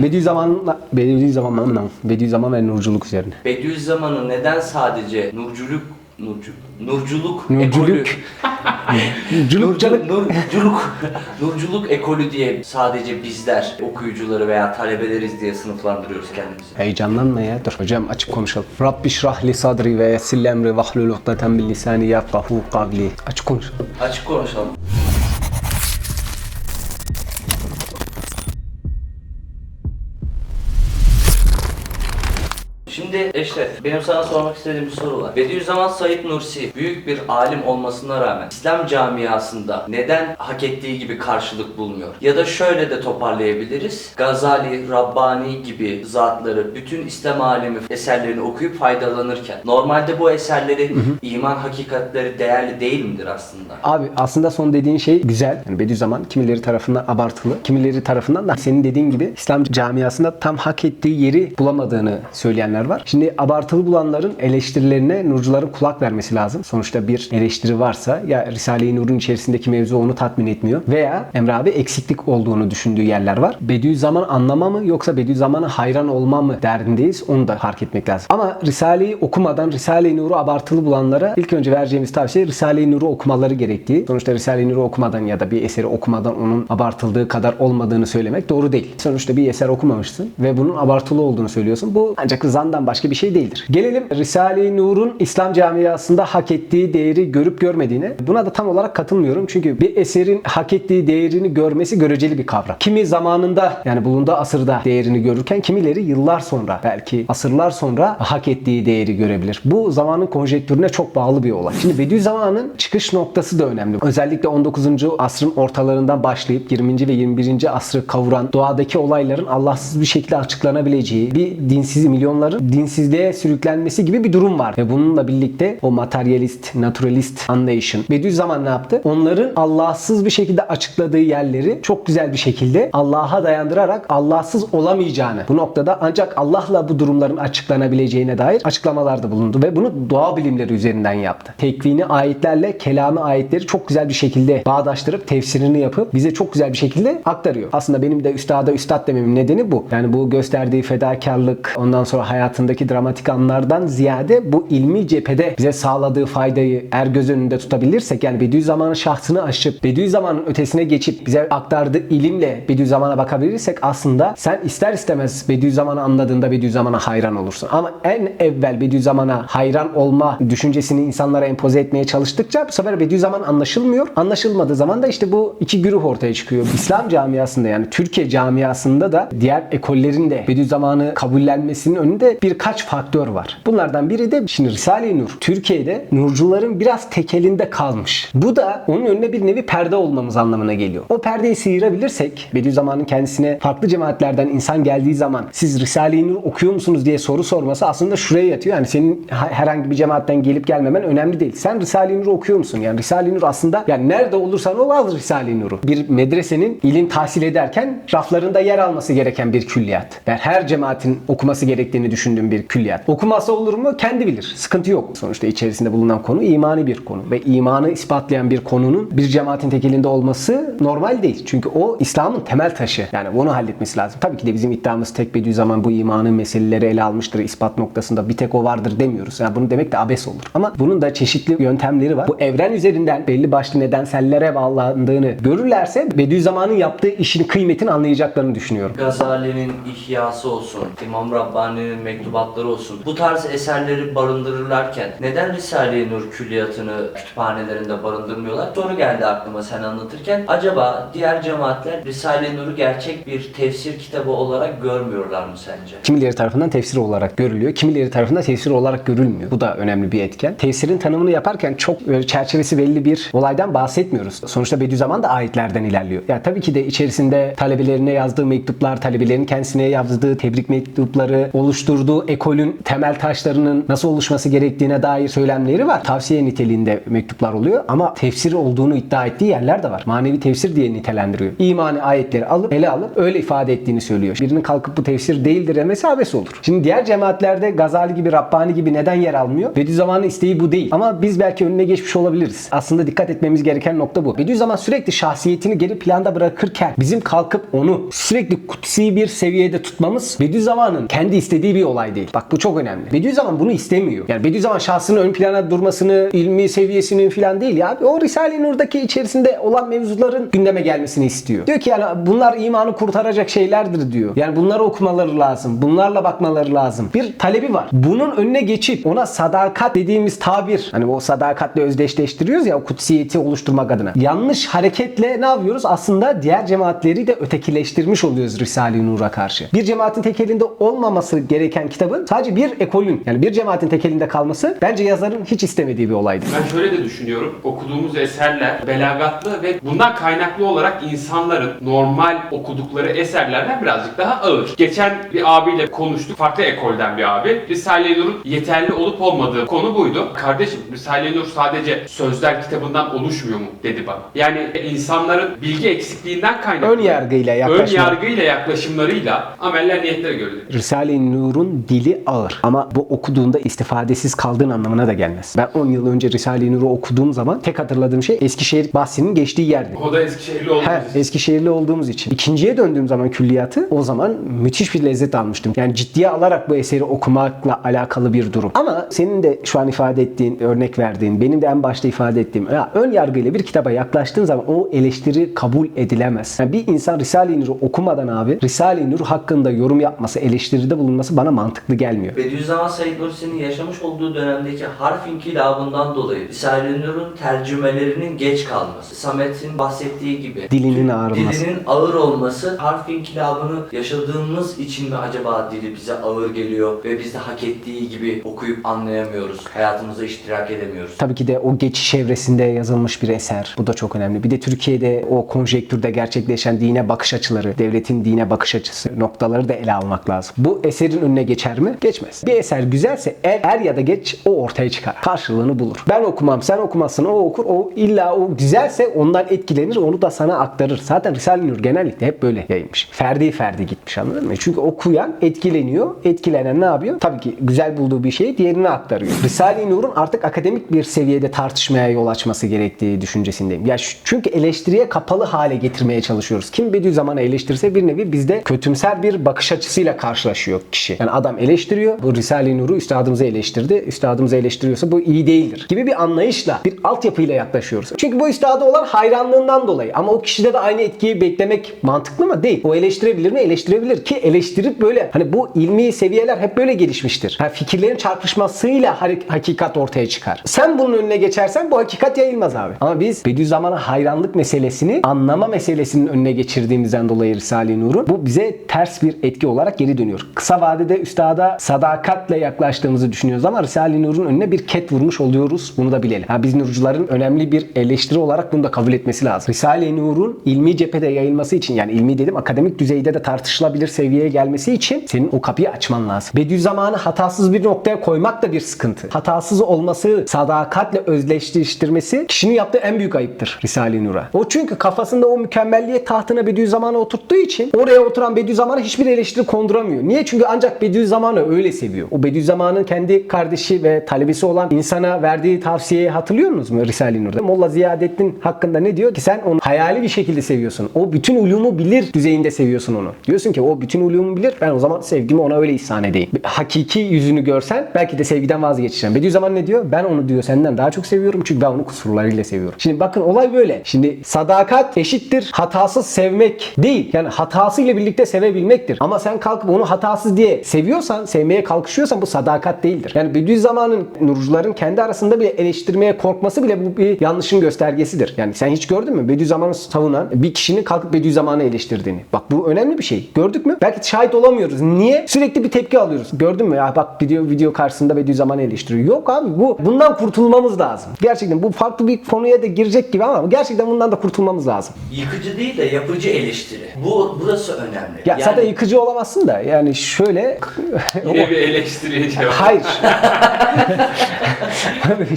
Bediüzzaman, Bediüzzaman, Bediüzzaman ve nurculuk üzerine. Bediüzzaman'ı neden sadece nurculuk nurcu, nurculuk Nurculuk. ekolü Nurculukçılık. Nurcu- nurculuk nurculuk ekolü diye sadece bizler okuyucuları veya talebeleri diye sınıflandırıyoruz kendimizi. Heyecanlanma ya. Dur hocam açık konuşalım. Rabbi şrah li sadri ve yessir li emri vahlul ukdeten bil lisani yafkahu kavli. Açık konuşalım. Açık konuşalım. Şimdi işte benim sana sormak istediğim bir soru var. Bediüzzaman Said Nursi büyük bir alim olmasına rağmen İslam camiasında neden hak ettiği gibi karşılık bulmuyor? Ya da şöyle de toparlayabiliriz. Gazali, Rabbani gibi zatları bütün İslam alemi eserlerini okuyup faydalanırken normalde bu eserleri iman hakikatleri değerli değil midir aslında? Abi aslında son dediğin şey güzel. Yani Bediüzzaman kimileri tarafından abartılı, kimileri tarafından da senin dediğin gibi İslam camiasında tam hak ettiği yeri bulamadığını söyleyenler var. Şimdi abartılı bulanların eleştirilerine nurcuların kulak vermesi lazım. Sonuçta bir eleştiri varsa ya Risale-i Nur'un içerisindeki mevzu onu tatmin etmiyor veya Emre abi eksiklik olduğunu düşündüğü yerler var. Bediüzzaman anlama mı yoksa Bediüzzaman'a hayran olma mı derdindeyiz onu da fark etmek lazım. Ama Risale'yi okumadan Risale-i Nur'u abartılı bulanlara ilk önce vereceğimiz tavsiye Risale-i Nur'u okumaları gerektiği. Sonuçta Risale-i Nur'u okumadan ya da bir eseri okumadan onun abartıldığı kadar olmadığını söylemek doğru değil. Sonuçta bir eser okumamışsın ve bunun abartılı olduğunu söylüyorsun. Bu ancak zandan başka bir şey değildir. Gelelim Risale-i Nur'un İslam camiasında hak ettiği değeri görüp görmediğine. Buna da tam olarak katılmıyorum. Çünkü bir eserin hak ettiği değerini görmesi göreceli bir kavram. Kimi zamanında yani bulunduğu asırda değerini görürken kimileri yıllar sonra belki asırlar sonra hak ettiği değeri görebilir. Bu zamanın konjektürüne çok bağlı bir olay. Şimdi Bediüzzaman'ın çıkış noktası da önemli. Özellikle 19. asrın ortalarından başlayıp 20. ve 21. asrı kavuran doğadaki olayların Allahsız bir şekilde açıklanabileceği bir dinsiz milyonların dinsizliğe sürüklenmesi gibi bir durum var. Ve bununla birlikte o materyalist, naturalist anlayışın Bediüzzaman ne yaptı? Onların Allahsız bir şekilde açıkladığı yerleri çok güzel bir şekilde Allah'a dayandırarak Allahsız olamayacağını bu noktada ancak Allah'la bu durumların açıklanabileceğine dair açıklamalarda bulundu ve bunu doğa bilimleri üzerinden yaptı. Tekvini ayetlerle kelami ayetleri çok güzel bir şekilde bağdaştırıp tefsirini yapıp bize çok güzel bir şekilde aktarıyor. Aslında benim de üstada üstad dememin nedeni bu. Yani bu gösterdiği fedakarlık ondan sonra hayatındaki dramatik anlardan ziyade bu ilmi cephede bize sağladığı faydayı er göz önünde tutabilirsek yani Bediüzzaman'ın şahsını aşıp Bediüzzaman'ın ötesine geçip bize aktardığı ilimle Bediüzzaman'a bakabilirsek aslında sen ister istemez Bediüzzaman'ı anladığında Bediüzzaman'a hayran olursun. Ama en evvel Bediüzzaman'a hayran olma düşüncesini insanlara empoze etmeye çalıştıkça bu sefer Bediüzzaman anlaşılmıyor. Anlaşılmadığı zaman da işte bu iki güruh ortaya çıkıyor. İslam camiasında yani Türkiye camiasında da diğer ekollerin de Bediüzzaman'ı kabullenmesinin önünde birkaç faktör var. Bunlardan biri de şimdi Risale-i Nur. Türkiye'de nurcuların biraz tekelinde kalmış. Bu da onun önüne bir nevi perde olmamız anlamına geliyor. O perdeyi sıyırabilirsek Bediüzzaman'ın kendisine farklı cemaatlerden insan geldiği zaman siz Risale-i Nur okuyor musunuz diye soru sorması aslında şuraya yatıyor. Yani senin ha- herhangi bir cemaatten gelip gelmemen önemli değil. Sen Risale-i Nur'u okuyor musun? Yani Risale-i Nur aslında yani nerede olursan ol al Risale-i Nur'u. Bir medresenin ilim tahsil ederken raflarında yer alması gereken bir külliyat. Ben her cemaatin okuması gerektiğini düşündüğüm bir külliyat. Okuması olur mu? Kendi bilir. Sıkıntı yok. Sonuçta içerisinde bulunan konu imani bir konu. Ve imanı ispatlayan bir konunun bir cemaatin tekelinde olması normal değil. Çünkü o İslam'ın temel taşı. Yani bunu halletmesi lazım. Tabii ki de bizim iddiamız tek Bediüzzaman bu imanın meseleleri ele almıştır. ispat noktasında bir tek o vardır demiyoruz. Yani bunu demek de abes olur. Ama bunun da çeşitli yöntemleri var. Bu evren üzerinden belli başlı nedensellere bağlandığını görürlerse Bediüzzaman'ın yaptığı işin kıymetini anlayacaklarını düşünüyorum. Gazali'nin İhyası olsun, İmam Rabbani'nin mektubatları olsun. Bu tarz eserleri barındırırlarken neden Risale-i Nur külliyatını kütüphanelerinde barındırmıyorlar? Soru geldi aklıma sen anlatırken. Acaba diğer cemaatler Risale-i Nur'u gerçek bir tefsir kitabı olarak görmüyorlar mı sence? Kimileri tarafından tefsir olarak görülüyor. Kimileri tarafından tefsir olarak görülmüyor. Bu da önemli bir etken. Tefsirin tanımını yaparken çok böyle çerçevesi belli bir olaydan bahsetmiyoruz. Sonuçta Bediüzzaman da ayetlerden ilerliyor. Ya tabii ki de içerisinde talebelerine yazdığı mektuplar, talebelerin kendisine yazdığı tebrik mektupları, oluşturduğu oluşturduğu ekolün temel taşlarının nasıl oluşması gerektiğine dair söylemleri var. Tavsiye niteliğinde mektuplar oluyor ama tefsir olduğunu iddia ettiği yerler de var. Manevi tefsir diye nitelendiriyor. İmani ayetleri alıp ele alıp öyle ifade ettiğini söylüyor. Birinin kalkıp bu tefsir değildir demesi abes olur. Şimdi diğer cemaatlerde Gazali gibi, Rabbani gibi neden yer almıyor? Bediüzzaman'ın isteği bu değil. Ama biz belki önüne geçmiş olabiliriz. Aslında dikkat etmemiz gereken nokta bu. Bediüzzaman sürekli şahsiyetini geri planda bırakırken bizim kalkıp onu sürekli kutsi bir seviyede tutmamız Bediüzzaman'ın kendi istediği bir olay değil. Bak bu çok önemli. Bediüzzaman bunu istemiyor. Yani Bediüzzaman şahsının ön plana durmasını, ilmi seviyesinin falan değil ya. O Risale-i Nur'daki içerisinde olan mevzuların gündeme gelmesini istiyor. Diyor ki yani bunlar imanı kurtaracak şeylerdir diyor. Yani bunları okumaları lazım. Bunlarla bakmaları lazım. Bir talebi var. Bunun önüne geçip ona sadakat dediğimiz tabir hani o sadakatle özdeşleştiriyoruz ya o kutsiyeti oluşturmak adına. Yanlış hareketle ne yapıyoruz? Aslında diğer cemaatleri de ötekileştirmiş oluyoruz Risale-i Nur'a karşı. Bir cemaatin tek elinde olmaması gereken kitabın sadece bir ekolün yani bir cemaatin tek elinde kalması bence yazarın hiç istemediği bir olaydı. Ben şöyle de düşünüyorum. Okuduğumuz eserler belagatlı ve bundan kaynaklı olarak insanların normal okudukları eserlerden birazcık daha ağır. Geçen bir abiyle konuştuk. Farklı ekolden bir abi. Risale-i Nur'un yeterli olup olmadığı konu buydu. Kardeşim Risale-i Nur sadece sözler kitabından oluşmuyor mu dedi bana. Yani insanların bilgi eksikliğinden kaynaklı. Ön yargıyla Ön yaklaşma. yargıyla yaklaşımlarıyla ameller niyetlere göredir. Risale-i Nur'un dili ağır ama bu okuduğunda istifadesiz kaldığın anlamına da gelmez. Ben 10 yıl önce Risale-i Nur'u okuduğum zaman tek hatırladığım şey Eskişehir bahsinin geçtiği yerdi. O da Eskişehirli olduğumuz He, için. Eskişehirli olduğumuz için. İkinciye döndüğüm zaman külliyatı o zaman müthiş bir lezzet almıştım. Yani ciddiye alarak bu eseri okumakla alakalı bir durum. Ama senin de şu an ifade ettiğin, örnek verdiğin, benim de en başta ifade ettiğim ya ön yargıyla bir kitaba yaklaştığın zaman o eleştiri kabul edilemez. Yani bir insan Risale-i Nur'u okumadan abi Risale-i Nur hakkında yorum yapması, eleştiride bulunması bana mantıklı gelmiyor. Bediüzzaman Said Nursi'nin yaşamış olduğu dönemdeki harf inkılabından dolayı Risale-i Nur'un tercümelerinin geç kalması, Samet'in bahsettiği gibi Dilinin ağırması. dilinin ağır olması, harf inkılabını yaşadığımız için mi acaba dili bize ağır geliyor ve biz de hak ettiği gibi okuyup anlayamıyoruz, hayatımıza iştirak edemiyoruz. Tabii ki de o geçiş evresinde yazılmış bir eser. Bu da çok önemli. Bir de Türkiye'de o konjektürde gerçekleşen dine bakış açıları, devletin dine bakış açısı noktaları da ele almak lazım. Bu eserin önüne geçer mi? Geçmez. Bir eser güzelse er, er ya da geç o ortaya çıkar. Karşılığını bulur. Ben okumam, sen okumazsın, o okur. O illa o güzelse ondan etkilenir, onu da sana aktarır. Zaten Risale-i Nur genellikle hep böyle yayılmış. Ferdi ferdi gitmiş anladın mı? Çünkü okuyan etkileniyor. Etkilenen ne yapıyor? Tabii ki güzel bulduğu bir şeyi diğerine aktarıyor. Risale-i Nur'un artık akademik bir seviyede tartışmaya yol açması gerektiği düşüncesindeyim. Ya çünkü eleştiriye kapalı hale getirmeye çalışıyoruz. Kim Bediüzzaman'ı eleştirirse bir nevi bizde kötümser bir bakış açısıyla karşılaşıyor kişi. Yani adam eleştiriyor. Bu Risale-i Nur'u üstadımızı eleştirdi. Üstadımızı eleştiriyorsa bu iyi değildir. Gibi bir anlayışla, bir altyapıyla yaklaşıyoruz. Çünkü bu üstada olan hayranlığından dolayı. Ama o kişide de aynı etkiyi beklemek mantıklı mı? Değil. O eleştirebilir mi? Eleştirebilir. Ki eleştirip böyle hani bu ilmi seviyeler hep böyle gelişmiştir. Ha, fikirlerin çarpışmasıyla hakikat ortaya çıkar. Sen bunun önüne geçersen bu hakikat yayılmaz abi. Ama biz Bediüzzaman'a hayranlık meselesini anlama meselesinin önüne geçirdiğimizden dolayı Risale-i Nur'un bu bize ters bir etki olarak geri dönüyor. Kısa vadede üstada sadakatle yaklaştığımızı düşünüyoruz ama Risale-i Nur'un önüne bir ket vurmuş oluyoruz. Bunu da bilelim. Ha, biz nurcuların önemli bir eleştiri olarak bunu da kabul etmesi lazım. Risale-i Nur'un ilmi cephede yayılması için yani ilmi dedim akademik düzeyde de tartışılabilir seviyeye gelmesi için senin o kapıyı açman lazım. Bediüzzaman'ı hatasız bir noktaya koymak da bir sıkıntı. Hatasız olması, sadakatle özdeşleştirmesi kişinin yaptığı en büyük ayıptır Risale-i Nur'a. O çünkü kafasında o mükemmelliyet tahtına Bediüzzaman'ı oturttuğu için oraya oturan Bediüzzaman'a hiçbir eleştiri konduramıyor. Niye? Çünkü ancak Bediüzzaman'ı öyle seviyor. O Bediüzzaman'ın kendi kardeşi ve talebesi olan insana verdiği tavsiyeyi hatırlıyor musunuz mu Risale-i Nur'da? Molla Ziyaddettin hakkında ne diyor ki sen onu hayali bir şekilde seviyorsun. O bütün ulumu bilir düzeyinde seviyorsun onu. Diyorsun ki o bütün ulumu bilir. Ben o zaman sevgimi ona öyle ihsan edeyim. Hakiki yüzünü görsen belki de sevgiden vazgeçeceğim. Bediüzzaman ne diyor? Ben onu diyor senden daha çok seviyorum çünkü ben onu kusurlarıyla seviyorum. Şimdi bakın olay böyle. Şimdi sadakat eşittir hatasız sevmek değil. Yani hatasıyla birlikte sevebilmektir. Ama sen kalkıp onu hatasız diye seviyorsan, sevmeye kalkışıyorsan bu sadakat değildir. Yani Bediüzzaman'ın nurcuların kendi arasında bile eleştirmeye korkması bile bu bir yanlışın göstergesidir. Yani sen hiç gördün mü Bediüzzaman'ı savunan bir kişinin kalkıp Bediüzzaman'ı eleştirdiğini? Bak bu önemli bir şey. Gördük mü? Belki şahit olamıyoruz. Niye? Sürekli bir tepki alıyoruz. Gördün mü? Ya bak video video karşısında Bediüzzaman'ı eleştiriyor. Yok abi bu bundan kurtulmamız lazım. Gerçekten bu farklı bir konuya da girecek gibi ama gerçekten bundan da kurtulmamız lazım. Yıkıcı değil de yapıcı eleştiri. Bu burası önemli. Ya zaten yıkıcı olamazsın da yani şöyle Yine bir eleştiriye cevap. Hayır.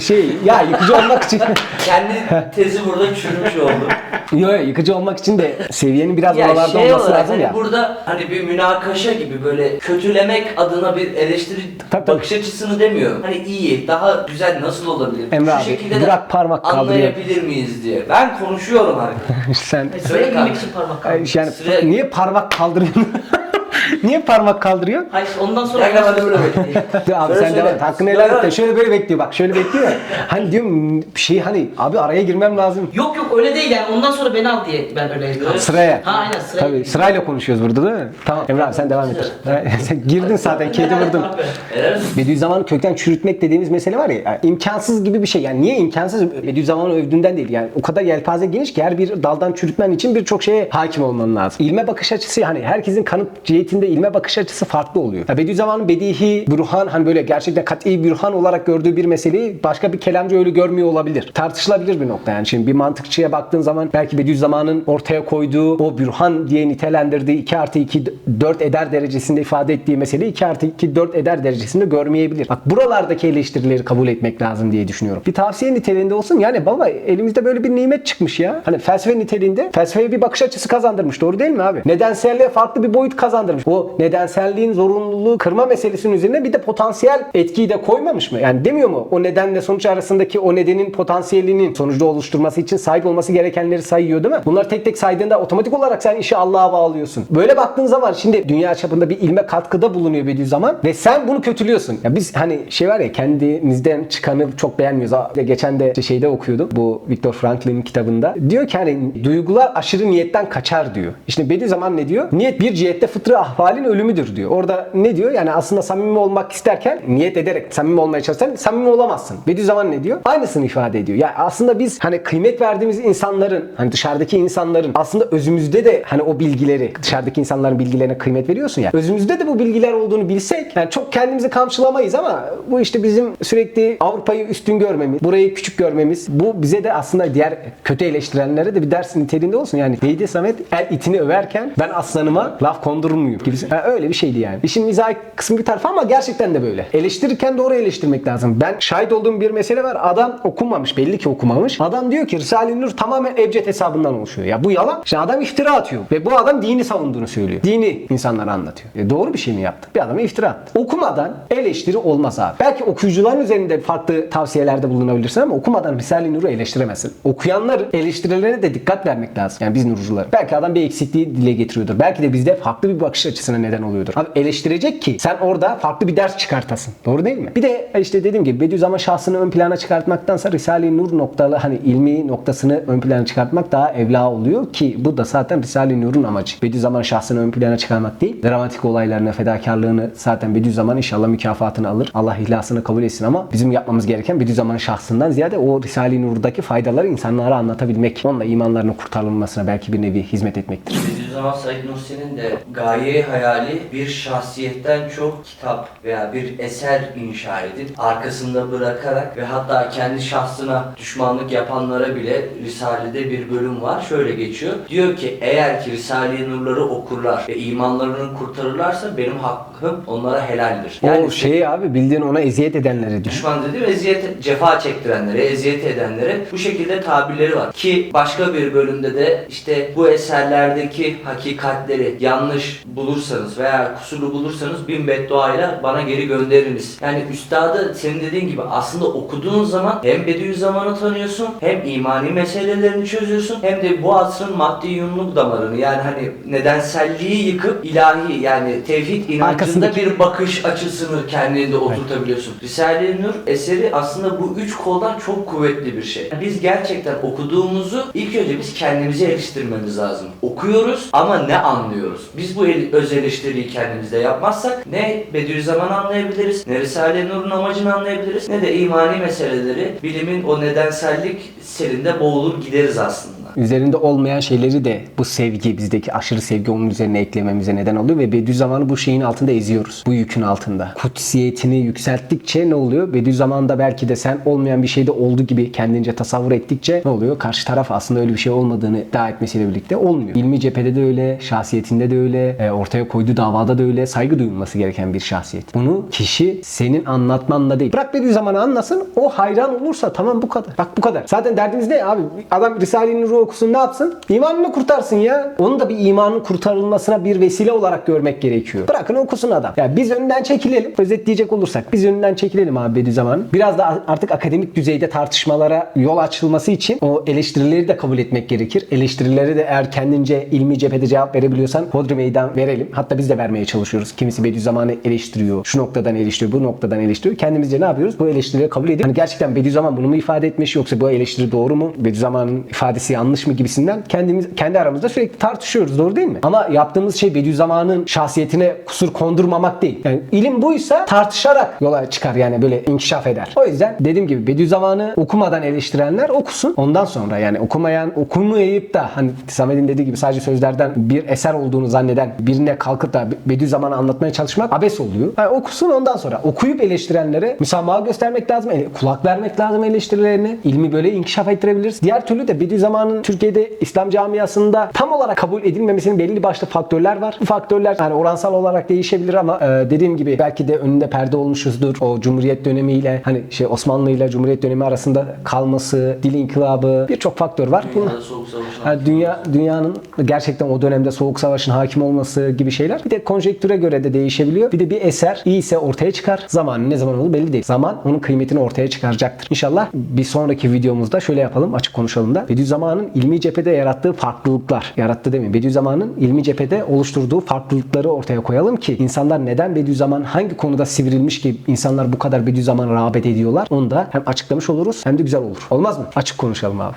şey ya yıkıcı olmak için Kendi tezi burada çürümüş oldu. Yok yok, yıkıcı olmak için de seviyenin biraz Ya oralarda şey olması olarak lazım hani ya. burada hani bir münakaşa gibi böyle kötülemek adına bir eleştiri Tabii, tabii. bakış açısını demiyorum. Hani iyi, daha güzel nasıl olabilir? Emre Şu abi, şekilde bırak de parmak kaldırıyor. anlayabilir miyiz diye. Ben konuşuyorum abi. Sen Söyle Sıraya kanka. girmek için parmak Ay, kaldı. yani Sıraya- niye parmak kaldırıyorsun? Niye parmak kaldırıyor? Hayır ondan sonra... Ben de böyle. Dur abi Söyle, sen söyle. devam. Hakkını helal et de şöyle böyle bekliyor bak. Şöyle bekliyor ya. Hani diyorum bir şey hani abi araya girmem lazım. Yok yok öyle değil yani ondan sonra beni al diye ben öyle yapıyorum. Sıraya. Ha aynen sıraya. Tabii sırayla konuşuyoruz burada değil mi? Tamam. Emre abi sen devam et. sen girdin zaten kedi vurdun. Helal olsun. Bediüzzaman'ı kökten çürütmek dediğimiz mesele var ya, yani imkansız gibi bir şey. Yani niye imkansız? Bediüzzaman'ı övdüğünden değil. Yani o kadar yelpaze geniş ki her bir daldan çürütmen için birçok şeye hakim olman lazım. İlme bakış açısı hani herkesin kanıt cihetinde ilme bakış açısı farklı oluyor. Ya Bediüzzaman'ın bedihi, bürhan hani böyle gerçekten kat'i bürhan olarak gördüğü bir meseleyi başka bir kelamcı öyle görmüyor olabilir. Tartışılabilir bir nokta yani. Şimdi bir mantıkçıya baktığın zaman belki Bediüzzaman'ın ortaya koyduğu o bürhan diye nitelendirdiği 2 artı 2 4 eder derecesinde ifade ettiği meseleyi 2 artı 2 4 eder derecesinde görmeyebilir. Bak buralardaki eleştirileri kabul etmek lazım diye düşünüyorum. Bir tavsiye niteliğinde olsun. Yani baba elimizde böyle bir nimet çıkmış ya. Hani felsefe niteliğinde felsefeye bir bakış açısı kazandırmış. Doğru değil mi abi? Nedenselliğe farklı bir boyut kazandırmış. O nedenselliğin zorunluluğu kırma meselesinin üzerine bir de potansiyel etkiyi de koymamış mı? Yani demiyor mu? O nedenle sonuç arasındaki o nedenin potansiyelinin sonucu oluşturması için sahip olması gerekenleri sayıyor değil mi? Bunları tek tek saydığında otomatik olarak sen işi Allah'a bağlıyorsun. Böyle baktığın zaman şimdi dünya çapında bir ilme katkıda bulunuyor Bediüzzaman ve sen bunu kötülüyorsun. Ya biz hani şey var ya kendimizden çıkanı çok beğenmiyoruz. Aa, Geçen de şeyde okuyordum bu Viktor Frankl'in kitabında. Diyor ki hani duygular aşırı niyetten kaçar diyor. İşte Bediüzzaman ne diyor? Niyet bir cihette fıtrı ahvalin ölümüdür diyor. Orada ne diyor? Yani aslında samimi olmak isterken niyet ederek samimi olmaya çalışsan samimi olamazsın. Bediüzzaman ne diyor? Aynısını ifade ediyor. Yani aslında biz hani kıymet verdiğimiz insanların hani dışarıdaki insanların aslında özümüzde de hani o bilgileri dışarıdaki insanların bilgilerine kıymet veriyorsun ya. Özümüzde de bu bilgiler olduğunu bilsek yani çok kendimizi kamçılamayız ama bu işte bizim sürekli Avrupa'yı üstün görmemiz, burayı küçük görmemiz bu bize de aslında diğer kötü eleştirenlere de bir ders niteliğinde olsun. Yani neydi Samet? El itini överken ben aslanıma laf kondurmuyor gibi. Ha, öyle bir şeydi yani. İşin mizahi kısmı bir tarafa ama gerçekten de böyle. Eleştirirken doğru eleştirmek lazım. Ben şahit olduğum bir mesele var. Adam okumamış. Belli ki okumamış. Adam diyor ki Risale-i Nur tamamen Ebced hesabından oluşuyor. Ya bu yalan. İşte adam iftira atıyor. Ve bu adam dini savunduğunu söylüyor. Dini insanlara anlatıyor. E doğru bir şey mi yaptı? Bir adama iftira attı. Okumadan eleştiri olmaz abi. Belki okuyucuların üzerinde farklı tavsiyelerde bulunabilirsin ama okumadan Risale-i Nur'u eleştiremezsin. Okuyanların eleştirilerine de dikkat vermek lazım. Yani biz nurcular. Belki adam bir eksikliği dile getiriyordur. Belki de bizde farklı bir bakış açısına neden oluyordur. Abi eleştirecek ki sen orada farklı bir ders çıkartasın. Doğru değil mi? Bir de işte dediğim gibi Bediüzzaman şahsını ön plana çıkartmaktansa Risale-i Nur noktalı hani ilmi noktasını ön plana çıkartmak daha evla oluyor ki bu da zaten Risale-i Nur'un amacı. Bediüzzaman şahsını ön plana çıkarmak değil. Dramatik olaylarını, fedakarlığını zaten Bediüzzaman inşallah mükafatını alır. Allah ihlasını kabul etsin ama bizim yapmamız gereken Bediüzzaman şahsından ziyade o Risale-i Nur'daki faydaları insanlara anlatabilmek. Onunla imanlarının kurtarılmasına belki bir nevi hizmet etmektir. Bediüzzaman Said Nursi'nin de gaye hayali bir şahsiyetten çok kitap veya bir eser inşa edip arkasında bırakarak ve hatta kendi şahsına düşmanlık yapanlara bile Risale'de bir bölüm var. Şöyle geçiyor. Diyor ki eğer ki Risale-i Nurları okurlar ve imanlarını kurtarırlarsa benim hakkım onlara helaldir. o şey abi bildiğin ona eziyet edenleri diyor. Düşman dedi eziyet, cefa çektirenlere, eziyet edenlere bu şekilde tabirleri var. Ki başka bir bölümde de işte bu eserlerdeki hakikatleri yanlış bulursanız veya kusurlu bulursanız bin bedduayla bana geri gönderiniz. Yani üstadı senin dediğin gibi aslında okuduğun zaman hem Bediüzzaman'ı tanıyorsun hem imani meselelerini çözüyorsun hem de bu asrın maddi yunluk damarını yani hani nedenselliği yıkıp ilahi yani tevhid inancında Arkasındaki- bir bakış açısını kendinde oturtabiliyorsun. Risale-i Nur eseri aslında bu üç koldan çok kuvvetli bir şey. Biz gerçekten okuduğumuzu ilk önce biz kendimizi eleştirmemiz lazım. Okuyoruz ama ne anlıyoruz? Biz bu el- öz eleştiriyi kendimizde yapmazsak ne Bediüzzaman'ı anlayabiliriz, ne Risale-i Nur'un amacını anlayabiliriz, ne de imani meseleleri bilimin o nedensellik selinde boğulur gideriz aslında. Üzerinde olmayan şeyleri de bu sevgi, bizdeki aşırı sevgi onun üzerine eklememize neden oluyor ve Bediüzzaman'ı bu şeyin altında eziyoruz. Bu yükün altında. Kutsiyetini yükselttikçe ne oluyor? Bediüzzaman'da belki de sen olmayan bir şeyde olduğu gibi kendince tasavvur ettikçe ne oluyor? Karşı taraf aslında öyle bir şey olmadığını iddia etmesiyle birlikte olmuyor. İlmi cephede de öyle, şahsiyetinde de öyle, e, ortaya koyduğu davada da öyle saygı duyulması gereken bir şahsiyet. Bunu kişi senin anlatmanla değil. Bırak Bediüzzaman'ı anlasın, o hayran olursa tamam bu kadar. Bak bu kadar. Zaten derdimiz ne abi? Adam Risale-i Nur'u okusun ne yapsın? İmanını kurtarsın ya. Onun da bir imanın kurtarılmasına bir vesile olarak görmek gerekiyor. Bırakın okusun adam. Ya biz önünden çekilelim. Özetleyecek olursak biz önünden çekilelim abi Bediüzzaman'ın. Biraz da artık akademik düzeyde tartışmalara yol açılması için o eleştirileri de kabul etmek gerekir. Eleştirileri de eğer kendince ilmi cephede cevap verebiliyorsan hodri meydan verelim. Hatta biz de vermeye çalışıyoruz. Kimisi Bediüzzaman'ı eleştiriyor. Şu noktadan eleştiriyor, bu noktadan eleştiriyor. Kendimizce ne yapıyoruz? Bu eleştirileri kabul edip hani gerçekten Bediüzzaman bunu mu ifade etmiş yoksa bu eleştiri doğru mu? Bediüzzaman'ın ifadesi yanlış mı gibisinden kendimiz kendi aramızda sürekli tartışıyoruz. Doğru değil mi? Ama yaptığımız şey Bediüzzaman'ın şahsiyetine kusur kondurmamak değil. Yani ilim buysa tartışarak yola çıkar yani böyle inkişaf eder. O yüzden dediğim gibi Bediüzzaman'ı okumadan eleştirenler okusun. Ondan sonra yani okumayan okumayıp da hani Samet'in dediği gibi sadece sözlerden bir eser olduğunu zanneden birine kalkıp da Bediüzzaman'ı anlatmaya çalışmak abes oluyor. Yani okusun ondan sonra okuyup eleştirenlere müsamaha göstermek lazım. Kulak vermek lazım eleştirilerine. İlmi böyle inkişaf ettirebiliriz. Diğer türlü de Bediüzzaman'ın Türkiye'de İslam camiasında tam olarak kabul edilmemesinin belli başlı faktörler var. Bu faktörler yani oransal olarak değişebilir ama e, dediğim gibi belki de önünde perde olmuşuzdur. O Cumhuriyet dönemiyle hani şey Osmanlı ile Cumhuriyet dönemi arasında kalması, dil inkılabı birçok faktör var. Bunlar- Dünyada soğuk savaşın Ha, dünya dünyanın gerçekten o dönemde soğuk savaşın hakim olması gibi şeyler. Bir de konjektüre göre de değişebiliyor. Bir de bir eser iyiyse ortaya çıkar. Zamanı ne zaman olur belli değil. Zaman onun kıymetini ortaya çıkaracaktır. İnşallah bir sonraki videomuzda şöyle yapalım, açık konuşalım da. Bediüzzaman'ın ilmi cephede yarattığı farklılıklar, yarattı demeyeyim. Bediüzzaman'ın ilmi cephede oluşturduğu farklılıkları ortaya koyalım ki insanlar neden Bediüzzaman hangi konuda sivrilmiş ki insanlar bu kadar Bediüzzaman'a rağbet ediyorlar onu da hem açıklamış oluruz hem de güzel olur. Olmaz mı? Açık konuşalım abi.